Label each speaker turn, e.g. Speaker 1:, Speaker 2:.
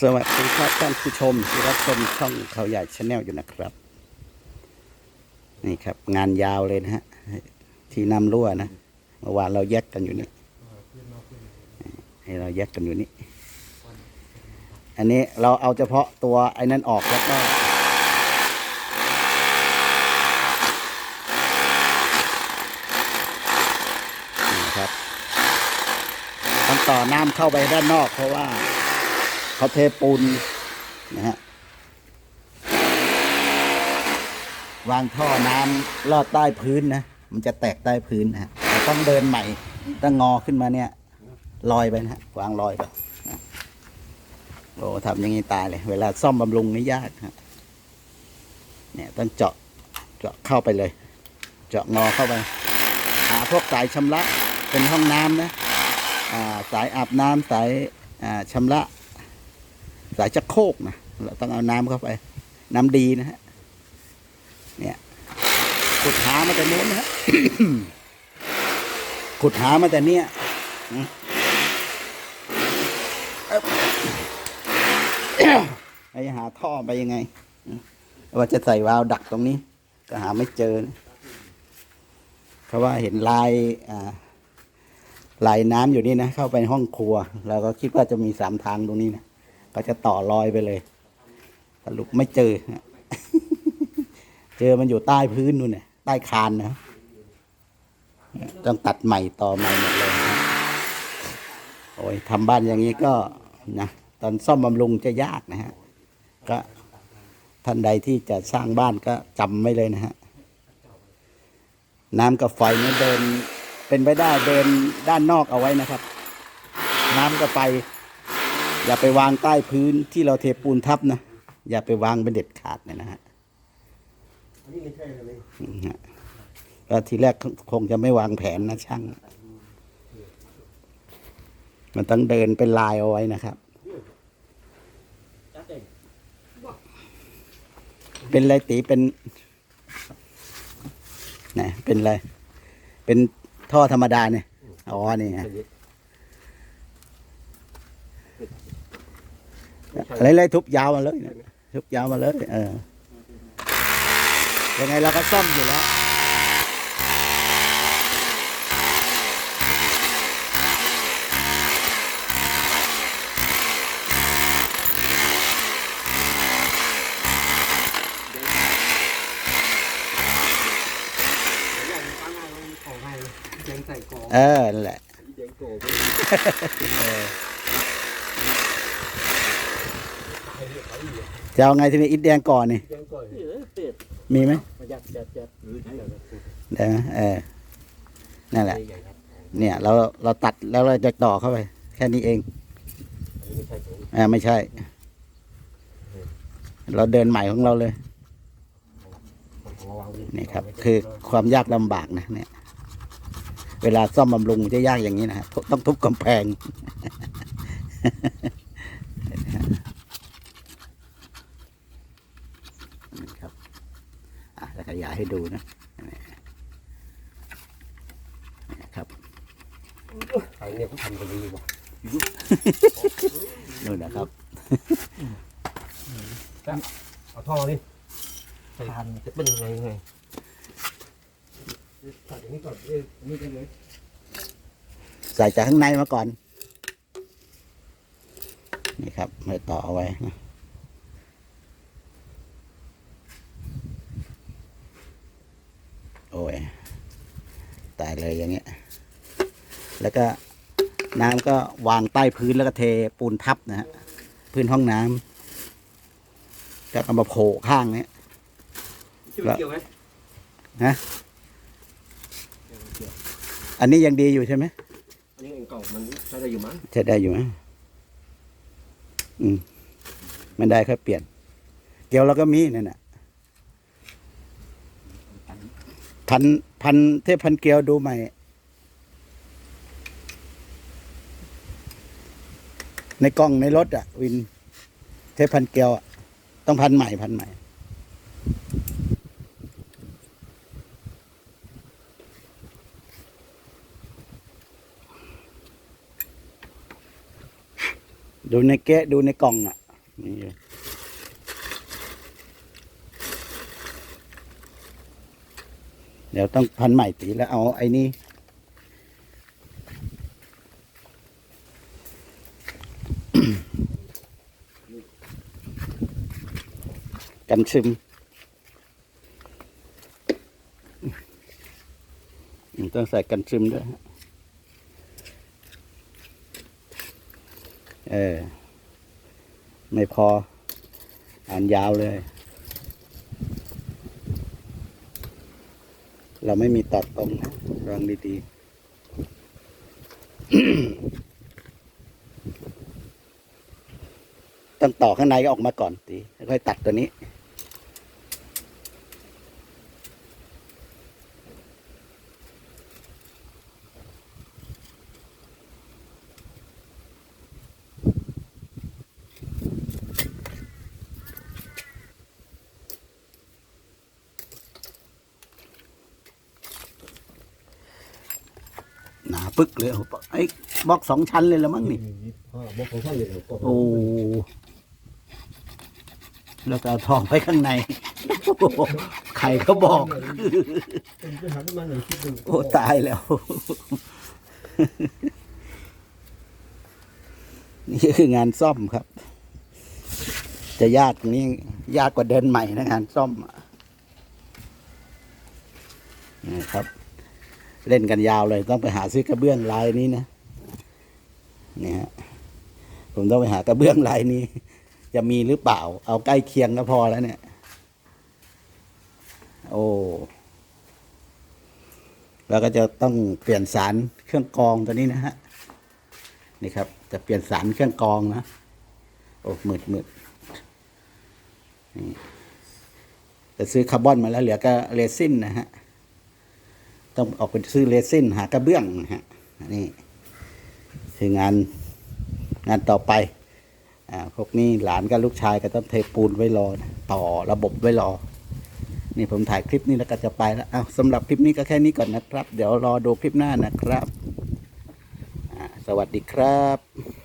Speaker 1: สวัสดีครับท่านผู้ชมที่รับชมช่องเขาใหญ่ชาแนลอยู่นะครับ นี่ครับ งานยาวเลยนะฮะ ที่น้ำรั่วนะเมื่อวานเราแยกกันอยู่นี่ให้เราแยกกันอยู่นี่ อันนี้เราเอาเฉพาะตัวไอ้นั้นออกแล้วก็ครับต้องต่อน้ำเข้าไปด้านนอกเพราะว่า เขาเทปูนนะฮะวางท่อน้ำลอดใต้พื้นนะ มันจะแตกใต้พื้นนะฮะต้องเดินใหม่ต้องงอขึ้นมาเนี่ย ลอยไปนะฮะวางลอยไปนโอ้ทำอย่างนี้ตายเลย เวลาซ่อมบำรุงนี่ยากฮะเนี่ยต้องเจาะเจาะเข้าไปเลย เจาะงอเข้าไป หาพวกสายชำระเป็นห้องน้ำนะ อ่า สายอาบน้ำสายอ่าชำระ สายจักโครกนะเราต้องเอาน้ำเข้าไป น้ำดีนะฮะเนี่ยขุดหามาแต่นู้นนะฮะขุดหามาแต่เนี้ยอืมเอ๊บไอ้หาท่อไปยังไง ว่าจะใส่วาล์วดักตรงนี้ ก็หาไม่เจอ เพราะว่าเห็นลายลายน้ำอยู่นี่นะ เข้าไปห้องครัวเราก็คิดว่าจะมีสามทางตรงนี้นะ ก็จะต่อรอยไปเลยสรุปไม่เจอ เจอมันอยู่ใต้พื้นนู่นเนี่ยใต้คานนะต้องตัดใหม่ต่อใหม่หมดเลยโอ้ยทำบ้านอย่างนี้ก็นะตอนซ่อมบำรุงจะยากนะฮะ ก็ท่านใดที่จะสร้างบ้านก็จำไว้เลยนะฮะ น้ำกับไฟเนี่ยเดินเป็นไปได้เดินด้านนอกเอาไว้นะครับ น้ำกับไฟ อย่าไปวางใต้พื้นที่เราเทปูนทับนะ อย่าไปวางเป็นเด็ดขาดเนยนะฮะ
Speaker 2: อันนี้ไม่ใช่เลย
Speaker 1: อืมฮะก็ทีแรกคงจะไม่วางแผนนะช่าง มันต้องเดินเป็นลายเอาไว้นะครับ
Speaker 2: จัดเอง
Speaker 1: เป็นอะไรตีเป็นนะเป็นอะไร เป็นท่อธรรมดาเนี่ย อ๋อนี่ฮะ อะไรเลยทุบยาวมาเลยนะทุบยาวมาเลยเออยังไงเราก็ซ่อมอยู่แล้ว
Speaker 2: อย่างตั้งง่ายมันของง่ายเลยแดงใส่กอง
Speaker 1: เออนั่นแหละ
Speaker 2: แดงโกไป
Speaker 1: เออ
Speaker 2: ตายเลยเขาอีก
Speaker 1: จะเอาไงทีนี้อิฐแดงก่อนนี่มีไหมได้ไหมเออนั่นแหละ เนี่ยเราเราตัดแล้วเราจะต่อเข้าไป แค่นี้เอง
Speaker 2: อไม่ใช่ของ
Speaker 1: อ่าไม่ใช่ เราเดินใหม่ของเราเลยนี่ครับ คือความยากลำบากนะ เนี่ย เวลาซ่อมบำรุงจะยากอย่างนี้นะต้องทุบกำแพง นี่ครับ อะแล้วข ยายให้ดูนะนี่ครับ
Speaker 2: ไอ้เนี่ยเขาทำกันดีกว่า
Speaker 1: นู่นนะครับ
Speaker 2: เอาท่อนี่ใส่พันจะเป็นยังไงไงตัดอย่างนี้ก่อนเออนี่ได้เลย
Speaker 1: ใส่จากข้างในมาก่อน นี่ครับไม่ต่อเอาไว้นะโอ้ย ตาย เลยอย่างเงี้ย แล้วก็น้ำก็วางใต้พื้นแล้วก็เทปูนทับนะฮะพื้นห้องน้ำก็เอามาโผล่ข้างเนี้ย
Speaker 2: เกี่ยวไหม
Speaker 1: นะอันนี้ยังดีอยู่ใช่ไหม
Speaker 2: อันนี้เก่ามันใช้ได้อยู่มั้ง
Speaker 1: ใช้ได้อยู่ไหมอืมมันได้แค่เปลี่ยน เกลียวเราก็มีนั่นน่ะพัน พันเทพพันเกลียวดูใหม่ ในกล้องในรถอะวิน เทพพันเกลียวอะต้องพันใหม่พันใหม่ ดูในแกะดูในกล่องอะนี่ ดี๋ยวต้องพันใหม่ตีแล้วเอาไอ้นี่กันซึมต้องใส่กันซึมด้วยฮะเออ ไม่พอ อ่านยาวเลย เราไม่มีตัดตรงระวังดีๆต้องต่อข้างในก็ออกมาก่อนตีค่อยตัดตัวนี้ ปึ๊กเลยโอ้โหไอ้บล็อกสองชั้นเลยละมั้งนี่
Speaker 2: อ่าบอกของท่านเลยครับ
Speaker 1: โอ้แล้วก็เอาทองไว้ข้างในโอ้โหใครเขาบอก
Speaker 2: เป็นไปหาที่มาหน่อยคิดดู
Speaker 1: โอ้ ตายแล้ว นี่คืองานซ่อมครับ จะยากตรงนี้ยากกว่าเดินใหม่นะงานซ่อมอะนี่ครับ เล่นกันยาวเลยต้องไปหาซื้อกระเบื้องลายนี้นะนี่ฮะผมต้องไปหากระเบื้องลายนี้ จะมีหรือเปล่า เอาใกล้เคียงก็พอแล้วเนี่ย โอ้แล้วก็จะต้องเปลี่ยนสารเครื่องกรองตัวนี้นะฮะนี่ครับ จะเปลี่ยนสารเครื่องกรองนะโอ้มืดมืดนี่จะซื้อคาร์บอนมาแล้วเหลือก็เรซินนะฮะ ต้องออกไปซื้อเรซินหากระเบื้องนะฮะนี่คืองานงานต่อไปอ่าพวกนี้หลานกับลูกชายก็ต้องเทปูนไว้รอ ต่อระบบไว้รอ นี่ผมถ่ายคลิปนี้แล้วก็จะไปแล้วอ้าสำหรับคลิปนี้ก็แค่นี้ก่อนนะครับ เดี๋ยวรอดูคลิปหน้านะครับ สวัสดีครับ